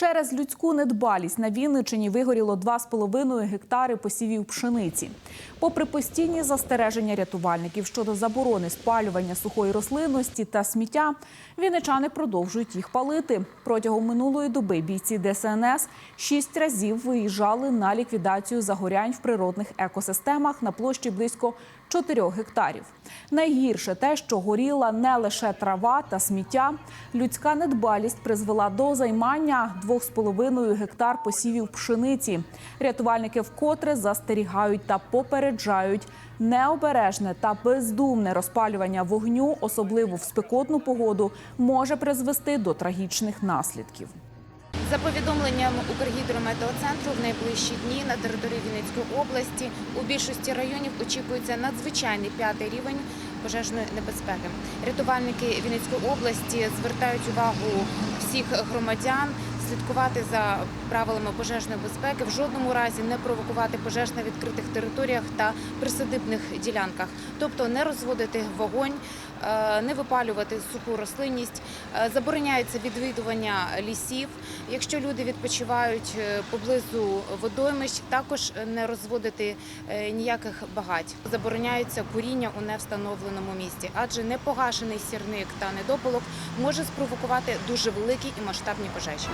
Через людську недбалість на Вінничині вигоріло 2,5 гектари посівів пшениці. Попри постійні застереження рятувальників щодо заборони спалювання сухої рослинності та сміття, вінничани продовжують їх палити. Протягом минулої доби бійці ДСНС шість разів виїжджали на ліквідацію загорянь в природних екосистемах на площі близько 4 гектарів. Найгірше те, що горіла не лише трава та сміття. Людська недбалість призвела до займання 2,5 гектар посівів пшениці. Рятувальники вкотре застерігають та попереджають необережне та бездумне розпалювання вогню, особливо в спекотну погоду, може призвести до трагічних наслідків. За повідомленням Укргідрометеоцентру, в найближчі дні на території Вінницької області у більшості районів очікується надзвичайний п'ятий рівень пожежної небезпеки. Рятувальники Вінницької області звертають увагу всіх громадян слідкувати за правилами пожежної безпеки, в жодному разі не провокувати пожеж на відкритих територіях та присадибних ділянках, тобто не розводити вогонь, е, не випалювати суху рослинність, Е, забороняється відвідування лісів. Якщо люди відпочивають е, поблизу водоймищ, також не розводити ніяких багать. Забороняється куріння у невстановленому місці, адже непогашений сірник та недопалок може спровокувати дуже великі і масштабні пожежі.